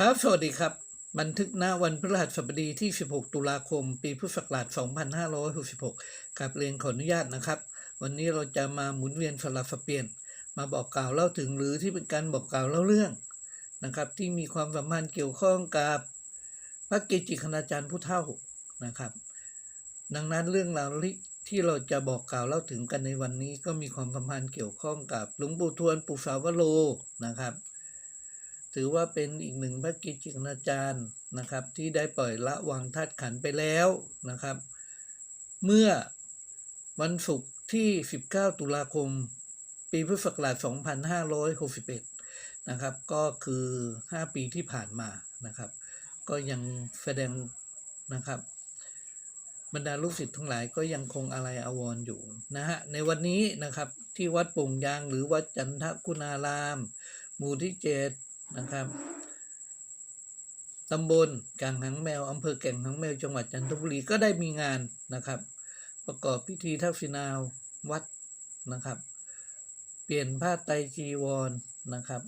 ครับ สวัสดีครับ บันทึกหน้าวันพฤหัสบดีที่ 16 ตุลาคม ปีพุทธศักราช 2566กับเรียนขออนุญาตนะครับ วันนี้เราจะมาหมุนเวียนสลับสเปลี่ยน มาบอกกล่าวเล่าถึงหรือที่เป็นการบอกกล่าวเล่าเรื่องนะครับ ที่มีความสัมพันธ์เกี่ยวข้องกับพระเกจิคณาจารย์ผู้เฒ่านะครับ ดังนั้นเรื่องราวที่เราจะบอกกล่าวเล่าถึงกันในวันนี้ ก็มีความสัมพันธ์เกี่ยวข้องกับหลวงปู่ทวนปู่สาวโลนะครับ ถือว่าเป็นอีกหนึ่งพระกิจจิกนาจารย์นะครับที่ได้ปล่อยละวางธาตุขันไปแล้วนะครับ เมื่อวันศุกร์ที่ 19 ตุลาคม ปีพุทธศักราช 2561 นะครับ ก็คือ 5 ปีที่ผ่านมานะครับ ก็ยังแสดงนะครับ บรรดาลูกศิษย์ทั้งหลายก็ยังคงอะไรอาวรอยู่นะฮะในวันนี้นะครับที่วัดโป่งยางหรือวัดจันทคุณาราม หมู่ที่เจ็ด นะครับตำบลแก่งหางแมวอำเภอแก่งหางแมวจังหวัดจันทบุรีก็ได้มีงานนะครับ ประกอบพิธีทักษิณาวัดนะครับ เปลี่ยนผ้าไตรจีวรนะครับ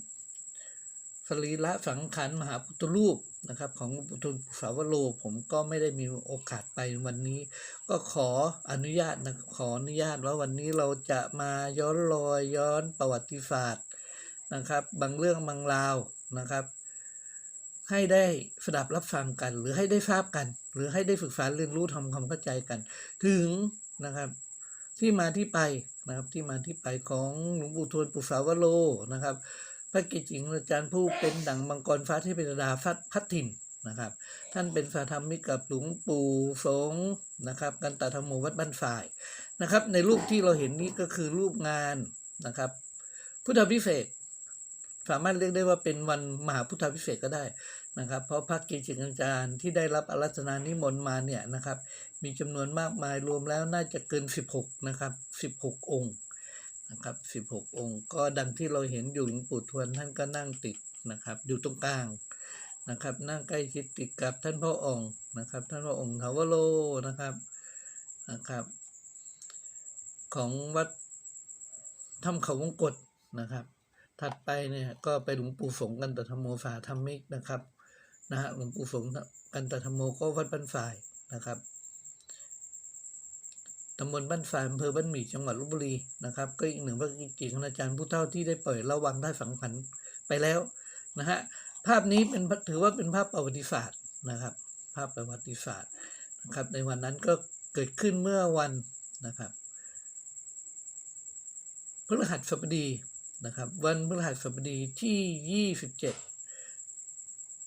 สรีระสังขารมหาพุทธรูปนะครับ ของปู่ทุนสาวโลผมก็ไม่ได้มีโอกาสไปวันนี้ ก็ขออนุญาตนะขออนุญาตว่าวันนี้เราจะมาย้อนรอยย้อนประวัติศาสตร์ นะครับ บางเรื่องบางราวนะครับ ให้ได้สดับรับฟังกัน หรือให้ได้ทราบกัน หรือให้ได้ศึกษาเรียนรู้ทำความเข้าใจกัน ถึงนะครับที่มาที่ไปนะครับที่มาที่ไปของหลวงปู่ทวนปู่สาวโลนะครับ พระกิจิงอาจารย์ผู้เป็นดังมังกรฟ้าที่เป็นดาฟัดพัดถิ่นนะครับ ท่านเป็นสาธรรมิกกับหลวงปู่สงนะครับกันตธรรมโมวัดบ้านฝ่ายนะครับ ในรูปที่เราเห็นนี้ก็คือรูปงานนะครับ พุทธพิเศษ สามารถเรียกได้ว่าเป็นวันมหาพุทธพิเศษก็ได้นะครับ เพราะพระกิจจิงอาจารย์ที่ได้รับอารัธนานิมนต์มาเนี่ยนะครับ มีจำนวนมากมายรวมแล้วน่าจะเกิน 16 นะครับ 16 องค์นะครับ 16 องค์ ก็ดังที่เราเห็นอยู่หลวงปู่ทวนท่านก็นั่งติดนะครับ อยู่ตรงกลางนะครับ นั่งใกล้ชิดติดกับท่านพ่อองค์นะครับ ท่านพ่อองค์ทาวโลนะครับนะครับ ของวัดถ้ำเขาวงกฏนะครับ ถัดไปเนี่ยก็ไปหลวงปู่สงกันตธรรมโมสาธรรมิกนะครับนะฮะหลวงปู่สงกันตธรรมโมก็วัดบ้านฝ่ายนะครับตำบลบ้านฝ่ายอำเภอบ้านหมี่จังหวัดลบบุรีนะครับ ก็อีกหนึ่งพระกิจจิอาจารย์ผู้เฒ่าที่ได้ปล่อยระวังได้ฝังผันไปแล้วนะฮะภาพนี้เป็นถือว่าเป็นภาพประวัติศาสตร์นะครับ ภาพประวัติศาสตร์นะครับ ในวันนั้นก็เกิดขึ้นเมื่อวันนะครับพฤหัสบดี นะครับ วันพฤหัสบดีที่ยี่สิบเจ็ด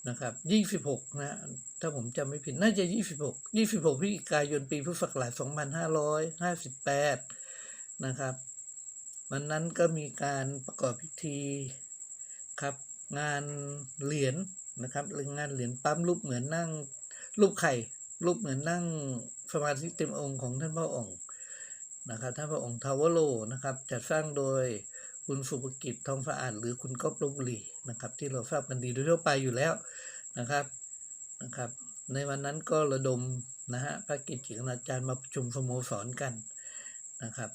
นะครับยี่สิบหกนะถ้าผมจำไม่ผิดน่าจะยี่สิบหกยี่สิบหกพฤศจิกายนปีพุทธศักราชสองพันห้าร้อยห้าสิบแปดนะครับ วันนั้นก็มีการประกอบพิธีครับ งานเหรียญนะครับหรืองานเหรียญปั๊มรูปเหมือนนั่งรูปไข่รูปเหมือนนั่งสมาธิเต็มองค์ของท่านพระองค์นะครับท่านพระองค์ทาวโลนะครับจัดสร้างโดย คุณสุภกิจทองสะอาดหรือคุณก๊อฟลบุรีนะครับ ที่เราทราบกันดีโดยทั่วไปอยู่แล้วนะครับนะครับ ในวันนั้นก็ระดมนะฮะพระกิจจิคณาจารย์มาประชุมสโมสรกันนะครับ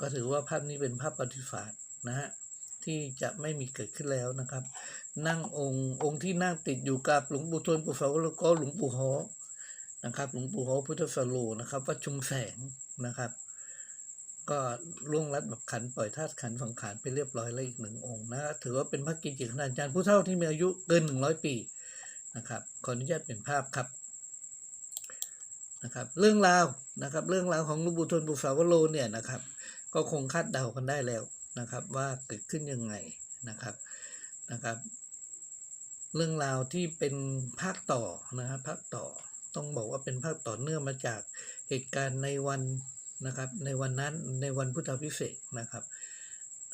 ก็ถือว่าภาพนี้เป็นภาพปฏิสาสตร์นะฮะที่จะไม่มีเกิดขึ้นแล้วนะครับ นั่งองค์องค์ที่นั่งติดอยู่กับหลวงปู่ทวนปู่เสาแล้วก็หลวงปู่ฮอนะครับ หลวงปู่ฮอพุทธสโลนะครับวัดชุมแสงนะครับ ก็ล่วงลัดแบบขันปล่อยธาตุขันสังขารไปเรียบร้อยแล้วอีกหนึ่งองค์นะถือว่าเป็นพระกิจิคณาจารย์ผู้เฒ่าที่มีอายุเกินหนึ่งร้อยปีนะครับขออนุญาตเป็นภาพครับนะครับ เรื่องราวนะครับ เรื่องราวของลุงปู่ทวนปู่สาวโลเนี่ยนะครับ ก็คงคาดเดากันได้แล้วนะครับ ว่าเกิดขึ้นยังไงนะครับนะครับ เรื่องราวที่เป็นภาคต่อนะครับภาคต่อต้องบอกว่าเป็นภาคต่อเนื่องมาจากเหตุการณ์ในวัน นะครับในวันนั้นในวันพุทธพิเศษนะครับ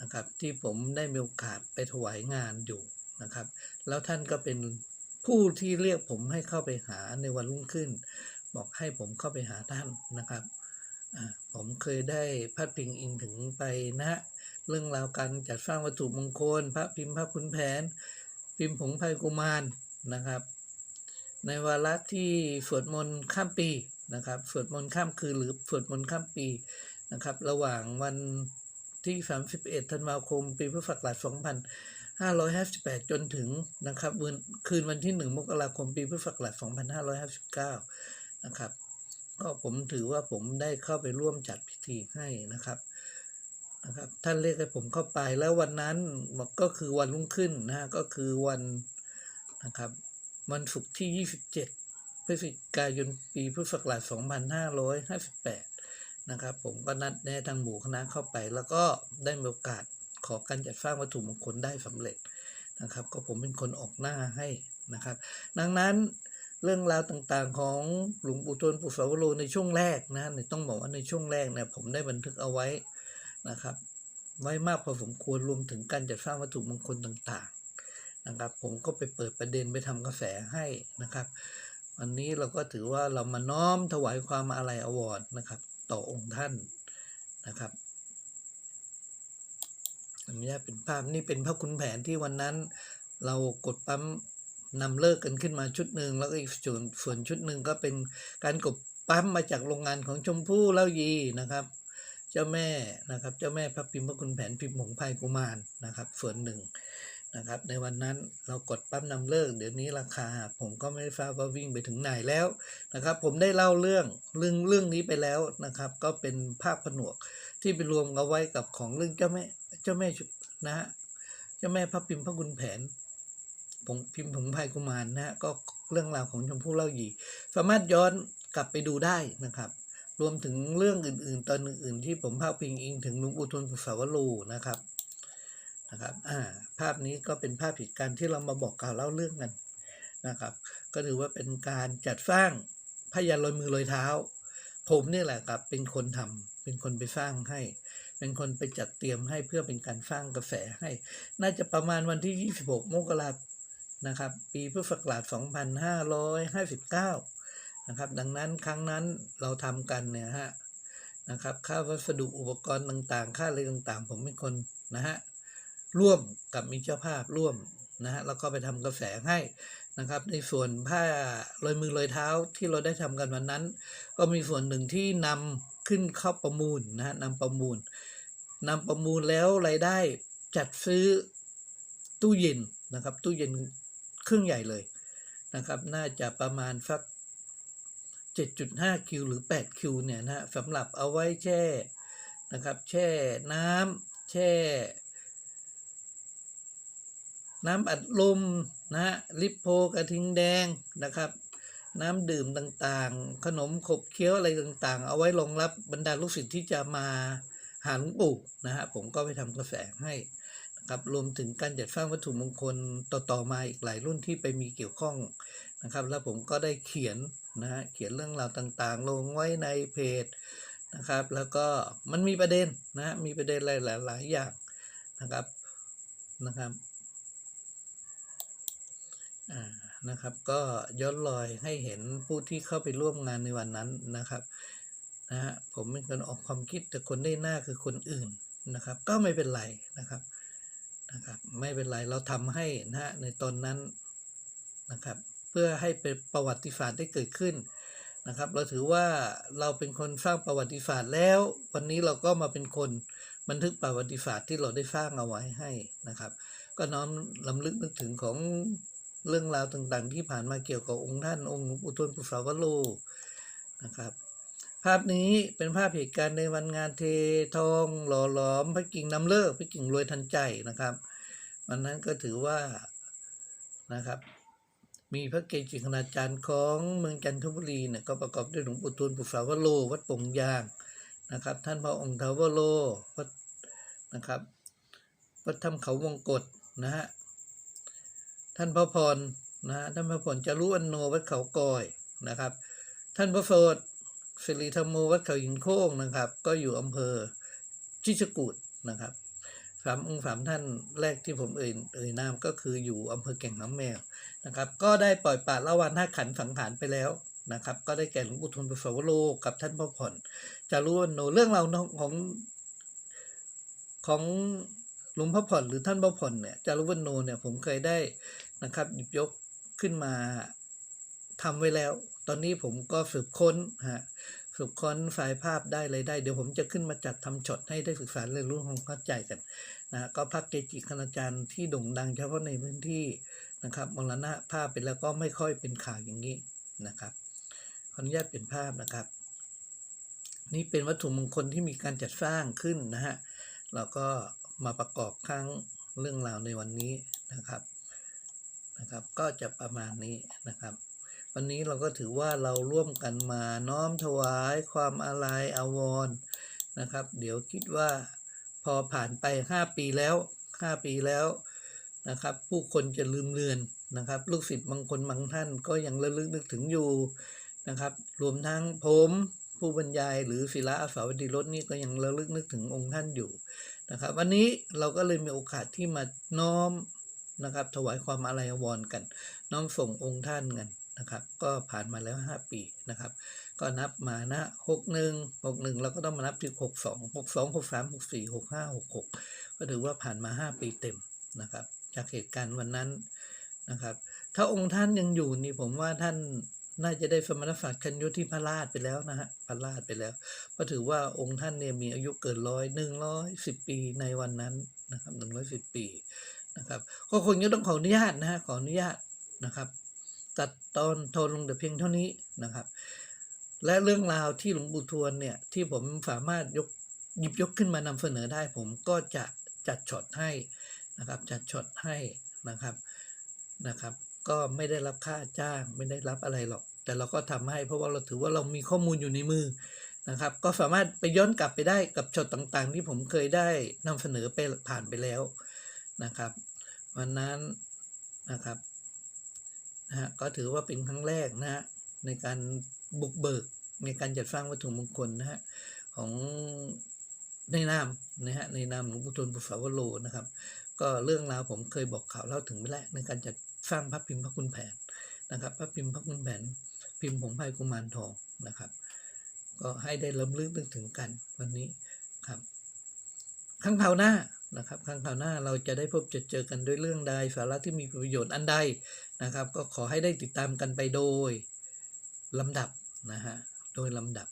นะครับที่ผมได้มีโอกาสไปถวายงานอยู่นะครับ แล้วท่านก็เป็นผู้ที่เรียกผมให้เข้าไปหาในวันรุ่งขึ้น บอกให้ผมเข้าไปหาท่านนะครับผมเคยได้พัดพิงอิงถึงไปนะเรื่องราวการจัดสร้างวัตถุมงคล พระพิมพ์พระขุนแผน พิมพ์ผงไพกุมารนะครับ ในวาระที่สวดมนต์ข้ามปี นะครับสวดมนต์ข้ามคืนหรือสวดมนต์ข้ามปีนะครับ ระหว่างวันที่ 31 ธันวาคม ปีพุทธศักราช 2558 จนถึงนะครับคืนวันที่ 1 มกราคม ปีพุทธศักราช 2559 นะครับ ก็ผมถือว่าผมได้เข้าไปร่วมจัดพิธีให้นะครับนะครับ ท่านเรียกให้ผมเข้าไปแล้ววันนั้นก็คือวันรุ่งขึ้นนะฮะก็คือวันนะครับวันศุกร์ที่ 27 พฤศจิกายนปีพุทธศักราช 2558 นะครับผมก็นัดแนะทางหมู่คณะเข้าไป แล้วก็ได้มีโอกาสขอการจัดสร้างวัตถุมงคลได้สำเร็จนะครับ ก็ผมเป็นคนออกหน้าให้นะครับ ดังนั้นเรื่องราวต่างๆของหลวงปู่ทวนปู่สาวโรในช่วงแรกนะเนี่ยต้องบอกว่าในช่วงแรกเนี่ยผมได้บันทึกเอาไว้นะครับ ไว้มากพอสมควรรวมถึงการจัดสร้างวัตถุมงคลต่างๆนะครับ ผมก็ไปเปิดประเด็นไปทำกระแสให้นะครับ วันนี้เราก็ถือว่าเรามาน้อมถวายความอาลัยอาวรณ์นะครับ ต่อองค์ท่านนะครับอันนี้เป็นภาพนี่เป็นพระคุณแผนที่วันนั้น เรากดปั๊มนำเลิกกันขึ้นมาชุดหนึ่งแล้วก็อีกส่วนส่วนชุดหนึ่งก็เป็นการกดปั๊มมาจากโรงงานของชมพู่เล่ายีนะครับ เจ้าแม่นะครับ เจ้าแม่พระพิมพ์พระคุณแผนพิมพ์หงส์พายกุมารนะครับ ส่วนหนึ่ง นะครับ ในวันนั้นเรากดปั๊มนำเลิก เดี๋ยวนี้ราคาผมก็ไม่ทราบว่าวิ่งไปถึงไหนแล้วนะครับ ผมได้เล่าเรื่องเรื่องเรื่องนี้ไปแล้วนะครับ ก็เป็นภาพผนวกที่ไปรวมเอาไว้กับของเรื่องเจ้าแม่เจ้าแม่นะฮะเจ้าแม่พระพิมพ์พระคุณแผนผมพิมพ์ผงพายกุมารนะฮะก็เรื่องราวของชมพู่เล่าหยีสามารถย้อนกลับไปดูได้นะครับ รวมถึงเรื่องอื่นๆ ตอนอื่นๆ ที่ผมภาพพิงอิงถึงลวงปู่ทวนปุสาวโรนะครับ นะครับอ่าภาพนี้ก็เป็นภาพเหตุการณ์ที่เรามาบอกกล่าวเล่าเรื่องกันนะครับ ก็ถือว่าเป็นการจัดสร้างพยันลอยมือลอยเท้า ผมนี่แหละครับเป็นคนทำเป็นคนไปสร้างให้ เป็นคนไปจัดเตรียมให้เพื่อเป็นการสร้างกระแสให้ น่าจะประมาณวันที่ 26 มกราคมนะครับ ปีพุทธศักราช 2559 นะครับ ดังนั้นครั้งนั้นเราทำกันเนี่ยฮะนะครับ ค่าวัสดุอุปกรณ์ต่างๆ ค่าอะไรต่างๆ ผมเป็นคนนะฮะ ร่วมกับมีเจ้าภาพร่วมนะฮะแล้วก็ไปทำกระแสให้นะครับ ในส่วนผ้าลอยมือลอยเท้าที่เราได้ทำกันวันนั้น ก็มีส่วนหนึ่งที่นำขึ้นเข้าประมูลนะฮะนำประมูลนำประมูลแล้วรายได้จัดซื้อตู้เย็นนะครับ ตู้เย็นเครื่องใหญ่เลยนะครับ น่าจะประมาณสัก 7.5 คิวหรือ 8 คิวเนี่ยนะฮะสำหรับเอาไว้แช่นะครับ แช่น้ำแช่ น้ำอัดลมนะฮะลิปโพกระทิงแดงนะครับ น้ำดื่มต่างๆ ขนมขบเคี้ยวอะไรต่างๆ เอาไว้รองรับบรรดาลูกศิษย์ที่จะมาหาหลวงปู่นะฮะผมก็ไปทำกระแสให้นะครับรวมถึงการจัดสร้างวัตถุมงคลต่อๆมาอีกหลายรุ่นที่ไปมีเกี่ยวข้องนะครับ แล้วผมก็ได้เขียนนะฮะเขียนเรื่องราวต่างๆ ลงไว้ในเพจนะครับ แล้วก็มันมีประเด็นนะฮะมีประเด็นหลายๆอย่างนะครับนะครับ นะครับ ก็ย้อนรอยให้เห็นผู้ที่เข้าไปร่วมงานในวันนั้นนะครับนะฮะผมเป็นคนออกความคิดแต่คนได้หน้าคือคนอื่นนะครับ ก็ไม่เป็นไรนะครับนะครับ ไม่เป็นไรเราทำให้นะฮะในตอนนั้นนะครับ เพื่อให้เป็นประวัติศาสตร์ได้เกิดขึ้นนะครับ เราถือว่าเราเป็นคนสร้างประวัติศาสตร์แล้ว วันนี้เราก็มาเป็นคนบันทึกประวัติศาสตร์ที่เราได้สร้างเอาไว้ให้นะครับ ก็น้อมลำลึกนึกถึงของ เรื่องราวต่างๆ ที่ผ่านมาเกี่ยวกับองค์ท่านองค์หลวงปู่ทวนปุสาวโรนะครับ ภาพนี้เป็นภาพเหตุการณ์ในวันงานเททองหล่อหลอมพระกิ่งนำเลิกพระกิ่งรวยทันใจนะครับวันนั้นก็ถือว่านะครับ มีพระเกจิคณาจารย์ของเมืองจันทบุรีเนี่ยก็ประกอบด้วยหลวงปู่ทูลปุสาวโรวัดปงยางนะครับ ท่านพระองค์ทาวโรวัดนะครับวัดถ้ำเขาวงกฏนะฮะ ท่านพระพรนะฮะท่านพระพรจารุวันโนวัดเขากอยนะครับ ท่านพระโสดสิริธรรมโมวัดเขาหินโค้งนะครับ ก็อยู่อำเภอชิชกูดนะครับสามองค์สามท่านแรกที่ผมเอ่ยเอ่ยนามก็คืออยู่อำเภอแก่งน้ำแมวนะครับ ก็ได้ปล่อยปละละวันท่าขันสังหารไปแล้วนะครับ ก็ได้แก่หลวงปู่ทนปุสวโรกับท่านพระผ่อนจารุวันโนเรื่องเราของของหลวงพ่อผ่อนหรือท่านพ่อผ่อนเนี่ยจารุวันโนเนี่ยผมเคยได้ นะครับหยิบยกขึ้นมาทำไว้แล้ว ตอนนี้ผมก็สืบค้นฮะสุขคอนไฟล์ภาพได้เลยได้ เดี๋ยวผมจะขึ้นมาจัดทำช็อตให้ได้ศึกษาเรียนรู้ความเข้าใจกันนะก็พระเกจิคณาจารย์ที่โด่งดังเฉพาะในพื้นที่นะครับมรณะภาพไปแล้วก็ไม่ค่อยเป็นข่าวอย่างนี้นะครับขออนุญาตเปลี่ยนภาพนะครับ นี่เป็นวัตถุมงคลที่มีการจัดสร้างขึ้นนะฮะแล้วก็มาประกอบข้างเรื่องราวในวันนี้นะครับ นะครับ ก็จะประมาณนี้นะครับ วันนี้เราก็ถือว่าเราร่วมกันมาน้อมถวายความอาลัยอาวรณ์นะครับ เดี๋ยวคิดว่าพอผ่านไป 5 ปีแล้ว 5 ปีแล้วนะครับ ผู้คนจะลืมเลือนนะครับ ลูกศิษย์บางคนบางท่านก็ยังระลึกนึกถึงอยู่นะครับ รวมทั้งผมผู้บรรยายหรือศิลาอาสาวดีรถนี่ก็ยังระลึกนึกถึงองค์ท่านอยู่นะครับ วันนี้เราก็เลยมีโอกาสที่มาน้อม นะครับ ถวายความอาลัยวรณ์กัน น้อมส่งองค์ท่านกันนะครับ ก็ผ่านมาแล้ว 5 ปีนะครับ ก็นับมานะ61 61เราก็ต้องมานับที่ 62 62 63 64 65 66 ก็ถือว่าผ่านมา 5 ปีเต็มนะครับ จากเหตุการณ์วันนั้นนะครับ ถ้าองค์ท่านยังอยู่นี่ผมว่าท่านน่าจะได้สมณศักดิ์คันยุทธิพระราชไปแล้วนะฮะพระราชไปแล้ว ก็ถือว่าองค์ท่านเนี่ยมีอายุเกินร้อยหนึ่งร้อยสิบปีในวันนั้นนะครับหนึ่งร้อยสิบปี นะครับ ก็คงจะต้องขออนุญาตนะฮะขออนุญาตนะครับ ตัดตอนโทนลงแต่เพียงเท่านี้นะครับ และเรื่องราวที่หลวงปู่ทวนเนี่ยที่ผมสามารถยกหยิบยกขึ้นมานำเสนอได้ ผมก็จะจัดช็อตให้นะครับ จัดช็อตให้นะครับนะครับ ก็ไม่ได้รับค่าจ้างไม่ได้รับอะไรหรอก แต่เราก็ทำให้เพราะว่าเราถือว่าเรามีข้อมูลอยู่ในมือนะครับ ก็สามารถไปย้อนกลับไปได้กับช็อตต่างๆ ที่ผมเคยได้นำเสนอไปผ่านไปแล้ว นะครับ วันนั้นนะครับนะฮะก็ถือว่าเป็นครั้งแรกนะฮะในการบุกเบิกในการจัดสร้างวัตถุมงคลนะฮะของในนามนะฮะในนามหลวงปู่ทนปุษาวโรนะครับ ก็เรื่องราวผมเคยบอกข่าวเล่าถึงไปแล้วในการจัดสร้างพระพิมพ์พระคุณแผนนะครับ พระพิมพ์พระคุณแผน พิมพ์ผงไพกุมารทองนะครับ ก็ให้ได้ล้ำลึกนึกถึงกันวันนี้ครับ ครั้งคราวหน้านะครับครั้งคราวหน้าเราจะได้พบจะเจอกันด้วยเรื่องใดสาระที่มีประโยชน์อันใดนะครับ ก็ขอให้ได้ติดตามกันไปโดยลำดับนะฮะโดยลำดับ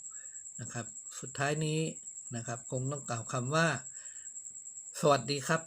นะครับ สุดท้ายนี้นะครับ คงต้องกล่าวคำว่า สวัสดีครับ